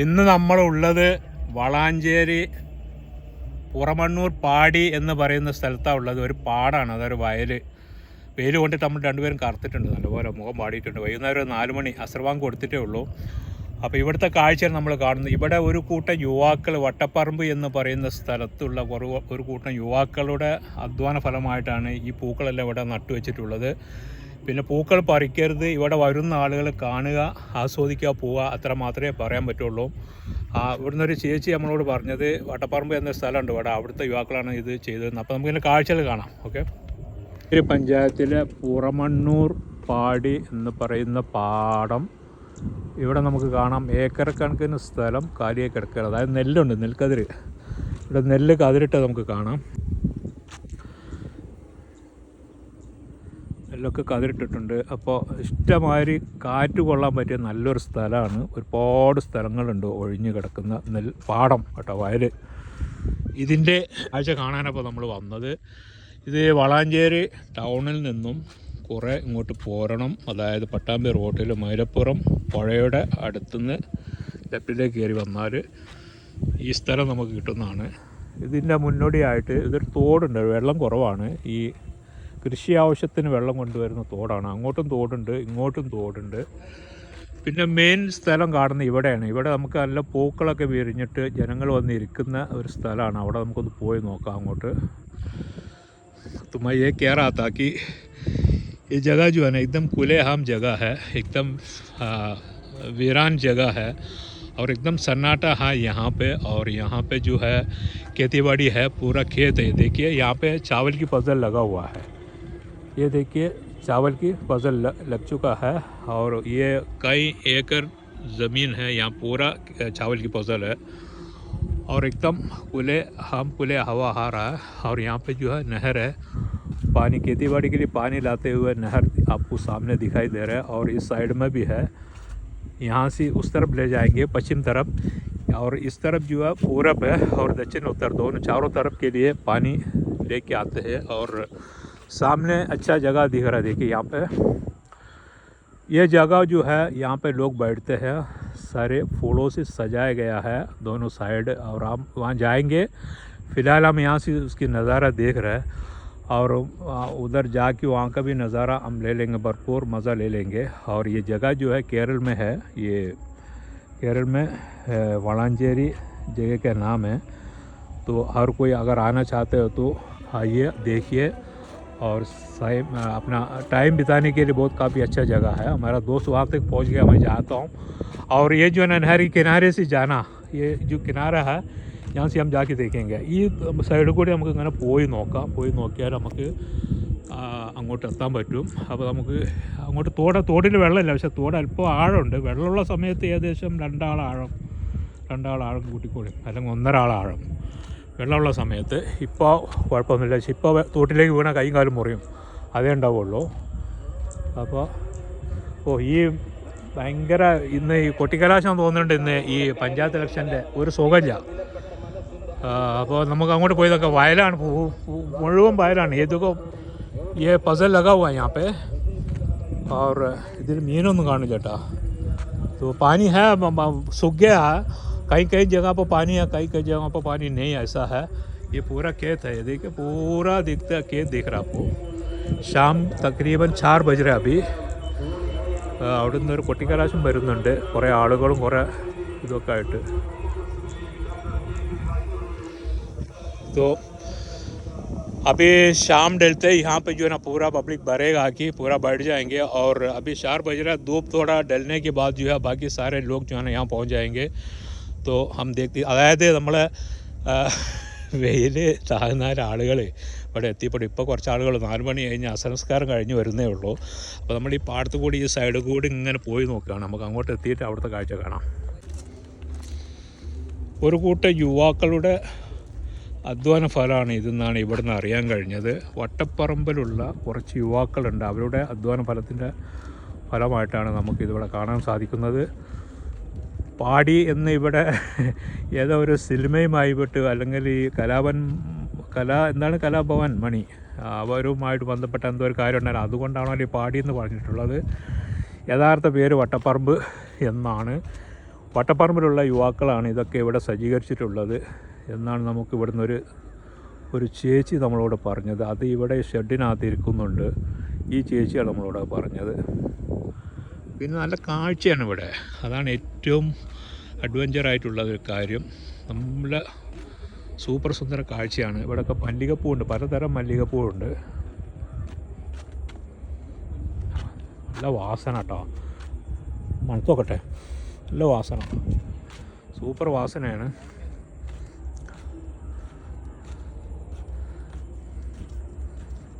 ഇന്ന് നമ്മളുള്ളത് വളാഞ്ചേരി പുറമണ്ണൂർ പാടി എന്ന് പറയുന്ന സ്ഥലത്താണ് ഉള്ളത്. ഒരു പാടാണ് അതൊരു വയൽ വെയിൽ കൊണ്ടിട്ട് നമ്മൾ രണ്ടുപേരും കറുത്തിട്ടുണ്ട് നല്ലപോലെ മുഖം പാടിയിട്ടുണ്ട്. വൈകുന്നേരം ഒരു നാല് മണി അസ്രവാങ് കൊടുത്തിട്ടേ ഉള്ളൂ. അപ്പോൾ ഇവിടുത്തെ കാഴ്ചയാണ് നമ്മൾ കാണുന്നത്. ഇവിടെ ഒരു കൂട്ടം യുവാക്കൾ വട്ടപ്പറമ്പ് എന്ന് പറയുന്ന സ്ഥലത്തുള്ള കുറു ഒരു കൂട്ടം യുവാക്കളുടെ അധ്വാന ഫലമായിട്ടാണ് ഈ പൂക്കളെല്ലാം ഇവിടെ നട്ടുവെച്ചിട്ടുള്ളത്. പിന്നെ പൂക്കൾ പറിക്കരുത്. ഇവിടെ വരുന്ന ആളുകൾ കാണുക ആസ്വദിക്കുക പോവുക. അത്ര മാത്രമേ പറയാൻ പറ്റുള്ളൂ. ആ ഇവിടുന്ന് ഒരു ചേച്ചി നമ്മളോട് പറഞ്ഞത് വട്ടപ്പറമ്പ് എന്ന സ്ഥലമുണ്ട് ഇവിടെ. അവിടുത്തെ യുവാക്കളാണ് ഇത് ചെയ്തതെന്ന്. അപ്പോൾ നമുക്കിതിന്റെ കാഴ്ചകൾ കാണാം. ഓക്കെ? ഒരു പഞ്ചായത്തിലെ പുറമണ്ണൂർ പാടി എന്ന് പറയുന്ന പാടം. ഇവിടെ നമുക്ക് കാണാം. ഏക്കർ കണക്കിന് സ്ഥലം കാലിയെ കിടക്കുക അതായത് നെല്ലുണ്ട് നെൽക്കതിര്. ഇവിടെ നെല്ല് കതിരിട്ട് നമുക്ക് കാണാം. നെല്ലൊക്കെ കതിരിട്ടിട്ടുണ്ട്. അപ്പോൾ ഇഷ്ടമാതിരി കാറ്റ് കൊള്ളാൻ പറ്റിയ നല്ലൊരു സ്ഥലമാണ്. ഒരുപാട് സ്ഥലങ്ങളുണ്ട് ഒഴിഞ്ഞു കിടക്കുന്ന നെൽ പാടം കേട്ടോ വയൽ ഇതിന്റെ ആഴ്ച കാണാനപ്പോൾ നമ്മൾ വന്നത്. ഇത് വളാഞ്ചേരി ടൗണിൽ നിന്നും കുറേ ഇങ്ങോട്ട് പോരണം. അതായത് പട്ടാമ്പി റോട്ടിൽ മൈലപ്പുറം പുഴയുടെ അടുത്തുനിന്ന് ലെഫ്റ്റിലേക്ക് കയറി വന്നാൽ ഈ സ്ഥലം നമുക്ക് കിട്ടുന്നതാണ്. ഇതിന്റെ മുന്നോടിയായിട്ട് ഇതൊരു തോടുണ്ട് വെള്ളം കുറവാണ്. ഈ കൃഷി ആവശ്യത്തിന് വെള്ളം കൊണ്ടുവരുന്ന തോടാണ് അങ്ങോട്ടും തോടുണ്ട് ഇങ്ങോട്ടും തോടുണ്ട് പിന്നെ മെയിൻ സ്ഥലം കാണുന്നത് ഇവിടെയാണ് ഇവിടെ നമുക്ക് നല്ല പൂക്കളൊക്കെ വിരിഞ്ഞിട്ട് ജനങ്ങൾ വന്ന് ഇരിക്കുന്ന ഒരു സ്ഥലമാണ് അവിടെ നമുക്കൊന്ന് പോയി നോക്കാം അങ്ങോട്ട് तो मैं ये कह रहा था कि ये जगह जो है ना एकदम खुलेआम जगह है एकदम आ, वीरान जगह है और एकदम सन्नाटा है यहाँ पे और यहाँ पे जो है खेती बाड़ी है पूरा खेत है देखिए यहाँ पे चावल की फसल लगा हुआ है ये देखिए, चावल की फ़सल लग चुका है और ये कई एकड़ ज़मीन है, यहाँ पूरा चावल की फ़सल है। और एकदम खुले, हम खुले हवा आ रहा है और यहाँ पे जो है नहर है। पानी खेती बाड़ी के लिए पानी लाते हुए नहर आपको सामने दिखाई दे रहा है और इस साइड में भी है। यहाँ से उस तरफ़ ले जाएँगे, पश्चिम तरफ़। और इस तरफ़ जो है पूरब है और दक्षिण उत्तर, दोनों, चारों तरफ़ के लिए पानी लेके आते हैं और सामने अच्छा जगह दिख रहा है, देखिए यहाँ पे। ये जगह जो है, यहाँ पे लोग बैठते हैं। सारे फूलों से सजाया गया है, दोनों साइड, और हम वहाँ जाएँगे। फ़िलहाल हम यहाँ से उसकी नज़ारा देख रहे हैं, और उधर जाके वहाँ का भी नज़ारा हम ले लेंगे, भरपूर मज़ा ले लेंगे। और ये जगह जो है, केरल में है। ये केरल में वलांचेरी जगह का नाम है। तो हर कोई अगर आना चाहते हो तो आइए, देखिए। और सही अपना टाइम बिताने के लिए बहुत काफ़ी अच्छा जगह है हमारा दोस्त वहाँ तक पहुँच गया मैं जाता हूँ और ये जो है ना नहर के किनारे से जाना ये जो किनारा है यहाँ से हम जाके देखेंगे ഈ സൈഡിൽ കൂടി നമുക്ക് ഇങ്ങനെ പോയി നോക്കാം പോയി നോക്കിയാൽ നമുക്ക് ആ, അങ്ങോട്ട് എത്താൻ പറ്റും അപ്പോൾ നമുക്ക് അങ്ങോട്ട് തോട് തോടിൽ വെള്ളമില്ല പക്ഷേ തോട് അല്പം ആഴമുണ്ട് വെള്ളമുള്ള സമയത്ത് ഏകദേശം രണ്ടാൾ ആഴം രണ്ടാൾ ആഴം കൂട്ടിക്കോളും അല്ലെങ്കിൽ ഒന്നര ആൾ ആഴം വെള്ളമുള്ള സമയത്ത് ഇപ്പോൾ കുഴപ്പമൊന്നുമില്ല പക്ഷേ ഇപ്പോൾ തോട്ടിലേക്ക് വീണ കൈയും കാലും മുറിയും അതേ ഉണ്ടാവുള്ളൂ അപ്പോൾ ഓ ഈ ഭയങ്കര ഇന്ന് ഈ കൊട്ടിക്കലാശം തോന്നുന്നുണ്ട് ഇന്ന് ഈ പഞ്ചായത്ത് ഇലക്ഷൻ്റെ ഒരു സുഖമില്ല അപ്പോൾ നമുക്ക് അങ്ങോട്ട് പോയി നോക്കാം വയലാണ് പൂ- പൂ- മുഴുവൻ വയലാണ് ഏതൊക്കെ ഈ പസൽ ലഗാ हुआ है यहाँ पे और ഇതിൽ മീനൊന്നും കാണില്ല കേട്ടോ तो पानी है म- म- सूख गया है कहीं कहीं जगह पर पानी है कहीं कहीं जगह पर पानी नहीं, ऐसा है। ये पूरा खेत है, ये देखिए, पूरा दिखता है, खेत दिख रहा आपको। शाम तकरीबन चार बज रहा अभी। അവിടെ कुटिकलाश ഒരു कुरे आड़े इट तो अभी शाम डलते ही यहाँ पे जो है ना, पूरा पब्लिक भरेगा कि पूरा बैठ जाएँगे और अभी चार बज रहा है, धूप थोड़ा डलने के बाद जो है, बाकी सारे लोग जो है ना, यहाँ पहुँच जाएँगे। तो हम देखते അതായത് നമ്മൾ വെയിൽ താഴ്ന്ന ആളുകൾ ഇവിടെ എത്തിയപ്പോൾ ഇപ്പോൾ കുറച്ച് ആളുകൾ നാല് മണി കഴിഞ്ഞ് അസംസ്കാരം കഴിഞ്ഞ് വരുന്നേ ഉള്ളൂ അപ്പോൾ നമ്മൾ ഈ പാടത്ത് കൂടി ഈ സൈഡിൽ കൂടി ഇങ്ങനെ പോയി നോക്കുകയാണ് നമുക്ക് അങ്ങോട്ട് എത്തിയിട്ട് അവിടുത്തെ കാഴ്ച കാണാം ഒരു കൂട്ടം യുവാക്കളുടെ അധ്വാന ഫലമാണ് ഇതെന്നാണ് ഇവിടുന്ന് അറിയാൻ കഴിഞ്ഞത് വട്ടപ്പറമ്പിലുള്ള കുറച്ച് യുവാക്കളുണ്ട് അവരുടെ അധ്വാന ഫലത്തിൻ്റെ ഫലമായിട്ടാണ് നമുക്ക് ഇതിവിടെ കാണാൻ സാധിക്കുന്നത് പാടി എന്ന് ഇവിടെ ഏതോ ഒരു സിനിമയുമായി വിട്ട് അല്ലെങ്കിൽ ഈ കലാപൻ കലാ എന്താണ് കലാഭവൻ മണി? അവരുമായിട്ട് ബന്ധപ്പെട്ട എന്തോ ഒരു കാര്യം ഉണ്ടായിരുന്നു. അതുകൊണ്ടാണോ ഈ പാടി എന്ന് പറഞ്ഞിട്ടുള്ളത്? യഥാർത്ഥ പേര് വട്ടപ്പറമ്പ് എന്നാണ്. വട്ടപ്പറമ്പിലുള്ള യുവാക്കളാണ് ഇതൊക്കെ ഇവിടെ സജ്ജീകരിച്ചിട്ടുള്ളത് എന്നാണ് നമുക്ക് ഇവിടുന്ന് ഒരു ഒരു ചേച്ചി നമ്മളോട് പറഞ്ഞത്. അത് ഇവിടെ ഷെഡിനകത്ത് ഇരിക്കുന്നുണ്ട്. ഈ ചേച്ചിയാണ് നമ്മളോട് പറഞ്ഞത്. പിന്നെ നല്ല കാഴ്ചയാണ് ഇവിടെ. അതാണ് ഏറ്റവും അഡ്വഞ്ചർ ആയിട്ടുള്ള ഒരു കാര്യം. നല്ല സൂപ്പർ സുന്ദര കാഴ്ചയാണ്. ഇവിടെയൊക്കെ മല്ലികപ്പൂവുണ്ട്. പലതരം മല്ലികപ്പൂവുണ്ട്. നല്ല വാസന കേട്ടോ മണത്തോക്കട്ടെ നല്ല വാസന. സൂപ്പർ വാസനയാണ്.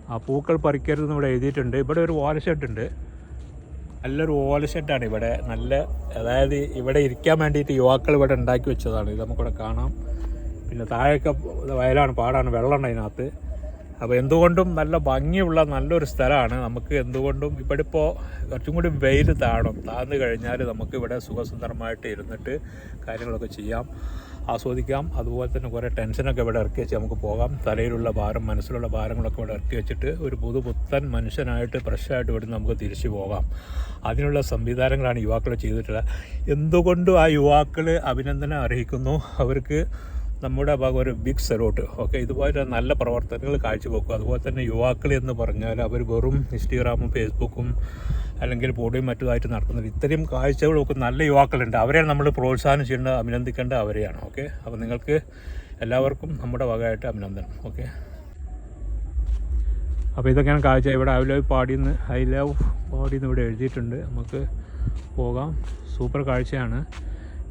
ആ പൂക്കൾ പറിക്കരുതെന്ന് ഇവിടെ എഴുതിയിട്ടുണ്ട്. ഇവിടെ ഒരു ഓല ഷെഡുണ്ട്. നല്ലൊരു ഓല ഇവിടെ. നല്ല അതായത് ഇവിടെ ഇരിക്കാൻ വേണ്ടിയിട്ട് യുവാക്കൾ ഇവിടെ ഉണ്ടാക്കി വെച്ചതാണ്. ഇത് നമുക്കിവിടെ കാണാം. പിന്നെ താഴെയൊക്കെ വയലാണ് പാടാണ് വെള്ളമുണ്ട് അതിനകത്ത്. അപ്പോൾ എന്തുകൊണ്ടും നല്ല ഭംഗിയുള്ള നല്ലൊരു സ്ഥലമാണ്. നമുക്ക് എന്തുകൊണ്ടും ഇവിടെ ഇപ്പോൾ കുറച്ചും കൂടി വെയിൽ താഴും താഴ്ന്നു കഴിഞ്ഞാൽ നമുക്ക് ഇവിടെ സുഖസുന്ദരമായിട്ട് ഇരുന്നിട്ട് കാര്യങ്ങളൊക്കെ ചെയ്യാം. ആസ്വദിക്കാം. അതുപോലെ തന്നെ കുറേ ടെൻഷനൊക്കെ ഇവിടെ ഇറക്കി വെച്ച് നമുക്ക് പോകാം. തലയിലുള്ള ഭാരം മനസ്സിലുള്ള ഭാരങ്ങളൊക്കെ ഇവിടെ ഇറക്കി വെച്ചിട്ട് ഒരു പുതുപുത്തൻ മനുഷ്യനായിട്ട് ഫ്രഷായിട്ട് ഇവിടെ നമുക്ക് തിരിച്ചു പോകാം. അതിനുള്ള സംവിധാനങ്ങളാണ് യുവാക്കൾ ചെയ്തിട്ടുള്ളത്. എന്തുകൊണ്ടും ആ യുവാക്കൾ അഭിനന്ദനം അർഹിക്കുന്നു. അവർക്ക് നമ്മുടെ ഭാഗം ഒരു ബിഗ് സെലോട്ട് ഓക്കെ ഇതുപോലെ നല്ല പ്രവർത്തനങ്ങൾ കാഴ്ചവെക്കും. അതുപോലെ തന്നെ യുവാക്കൾ എന്ന് പറഞ്ഞാൽ അവർ വെറും ഇൻസ്റ്റഗ്രാമും ഫേസ്ബുക്കും അല്ലെങ്കിൽ പൊടിയും മറ്റുമായിട്ട് നടത്തുന്നത്. ഇത്രയും കാഴ്ചകളൊക്കെ നല്ല യുവാക്കളുണ്ട്. അവരെയാണ് നമ്മൾ പ്രോത്സാഹനം ചെയ്യേണ്ടത് അഭിനന്ദിക്കേണ്ടത് അവരെയാണ്. ഓക്കെ അപ്പോൾ നിങ്ങൾക്ക് എല്ലാവർക്കും നമ്മുടെ വകയായിട്ട് അഭിനന്ദനം. ഓക്കെ അപ്പോൾ ഇതൊക്കെയാണ് കാഴ്ച. ഇവിടെ ഐ ലവ് പാടിയെന്ന് ഐ ലവ് പാടിയെന്ന് ഇവിടെ എഴുതിയിട്ടുണ്ട്. നമുക്ക് പോകാം. സൂപ്പർ കാഴ്ചയാണ്.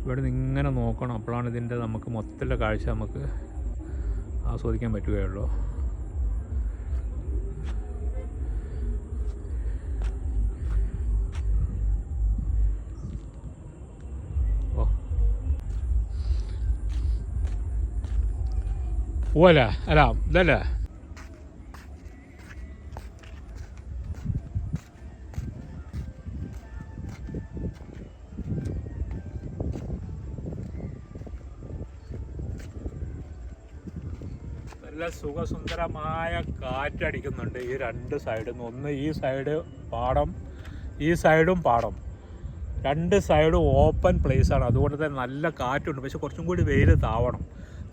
ഇവിടെ നിന്ന് ഇങ്ങനെ നോക്കണം. അപ്പോഴാണ് ഇതിന്റെ നമുക്ക് മൊത്തത്തിലുള്ള കാഴ്ച നമുക്ക് ആസ്വദിക്കാൻ പറ്റുകയുള്ളൂ. പോവല്ലേ അല്ല ഇതല്ലേ? സുഖസുന്ദരമായ കാറ്റടിക്കുന്നുണ്ട് ഈ രണ്ട് സൈഡിൽ നിന്ന് ഒന്ന് ഈ സൈഡ് പാടം ഈ സൈഡും പാടം. രണ്ട് സൈഡും ഓപ്പൺ പ്ലേസ് ആണ്. അതുകൊണ്ട് തന്നെ നല്ല കാറ്റുണ്ട്. പക്ഷെ കുറച്ചും കൂടി വെയിൽ താവണം.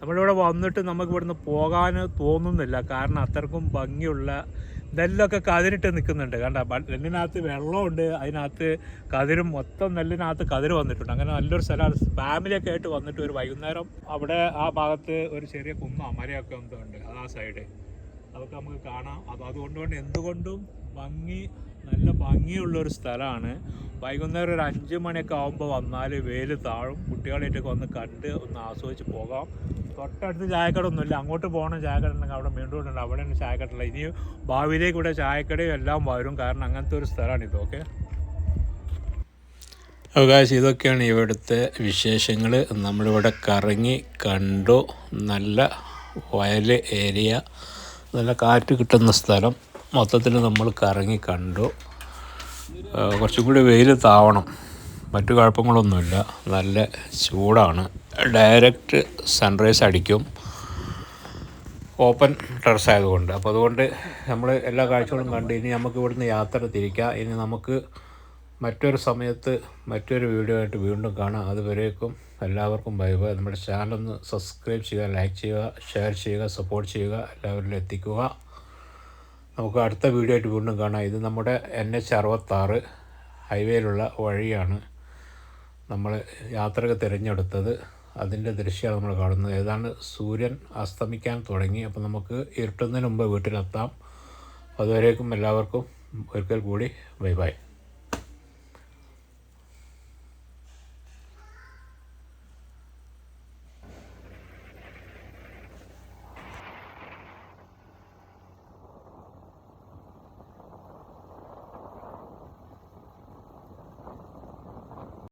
നമ്മളിവിടെ വന്നിട്ട് നമുക്ക് ഇവിടുന്ന് പോകാൻ തോന്നുന്നില്ല. കാരണം അത്രക്കും ഭംഗിയുള്ള നെല്ലൊക്കെ കതിരിട്ട് നിൽക്കുന്നുണ്ട്. കണ്ട നെല്ലിനകത്ത് വെള്ളമുണ്ട്. അതിനകത്ത് കതിരും മൊത്തം നെല്ലിനകത്ത് കതിര് വന്നിട്ടുണ്ട്. അങ്ങനെ നല്ലൊരു സ്ഥലമാണ്. ഫാമിലിയൊക്കെ ആയിട്ട് വന്നിട്ട് ഒരു വൈകുന്നേരം അവിടെ ആ ഭാഗത്ത് ഒരു ചെറിയ കുന്ന മരയൊക്കെ ഉണ്ട് അത് ആ സൈഡ്. അതൊക്കെ നമുക്ക് കാണാം. അത് അതുകൊണ്ട് കൊണ്ട് എന്തുകൊണ്ടും ഭംഗി നല്ല ഭംഗിയുള്ളൊരു സ്ഥലമാണ്. വൈകുന്നേരം ഒരു അഞ്ച് മണിയൊക്കെ ആകുമ്പോൾ വന്നാൽ വെയിൽ താഴും. കുട്ടികളായിട്ടൊക്കെ വന്ന് കണ്ട് ഒന്ന് ആസ്വദിച്ച് പോകാം. തൊട്ടടുത്ത് ചായക്കടൊന്നുമില്ല അങ്ങോട്ട് പോകണം ചായക്കട ഉണ്ടെങ്കിൽ അവിടെ വീണ്ടും ഉണ്ട്. അവിടെ ഉണ്ട് ചായക്കടയില്ല. ഇനി ഭാവിയിലേക്ക് ഇവിടെ ചായക്കടയും എല്ലാം വരും. കാരണം അങ്ങനത്തെ ഒരു സ്ഥലമാണ് ഇതൊക്കെ അവകാശം ഇതൊക്കെയാണ് ഇവിടുത്തെ വിശേഷങ്ങൾ. നമ്മളിവിടെ കറങ്ങി കണ്ടു. നല്ല വയൽ ഏരിയ. നല്ല കാറ്റ് കിട്ടുന്ന സ്ഥലം. മൊത്തത്തിൽ നമ്മൾ കറങ്ങി കണ്ടു. കുറച്ചും കൂടി വെയിൽ താവണം. മറ്റു കുഴപ്പങ്ങളൊന്നുമില്ല. നല്ല ചൂടാണ്. ഡയറക്റ്റ് സൺറൈസ് അടിക്കും. ഓപ്പൺ ടെറസ് ആയതുകൊണ്ട് അപ്പോൾ അതുകൊണ്ട് നമ്മൾ എല്ലാ കാഴ്ചകളും കണ്ട് ഇനി നമുക്ക് ഇവിടുന്ന് യാത്ര തിരിക്കാം. ഇനി നമുക്ക് മറ്റൊരു സമയത്ത് മറ്റൊരു വീഡിയോ ആയിട്ട് വീണ്ടും കാണാം. അതുവരേക്കും എല്ലാവർക്കും ബൈ ബൈ. നമ്മുടെ ഒന്ന് സബ്സ്ക്രൈബ് ചെയ്യുക ലൈക്ക് ചെയ്യുക ഷെയർ ചെയ്യുക സപ്പോർട്ട് ചെയ്യുക എല്ലാവരിലും എത്തിക്കുക. നമുക്ക് അടുത്ത വീഡിയോ ആയിട്ട് വീണ്ടും കാണാം. ഇത് നമ്മുടെ എൻ എച്ച് അറുപത്താറ് ഹൈവേയിലുള്ള വഴിയാണ്. നമ്മൾ യാത്രയ്ക്ക് തിരഞ്ഞെടുത്തത് അതിന്റെ ദൃശ്യമാണ് നമ്മൾ കാണുന്നത്. ഏതാണ്ട് സൂര്യൻ അസ്തമിക്കാൻ തുടങ്ങി. അപ്പോൾ നമുക്ക് ഇരുട്ടുന്നതിന് മുമ്പ് വീട്ടിലെത്താം. അതുവരേക്കും എല്ലാവർക്കും ഒരിക്കൽ കൂടി ബൈ ബൈ.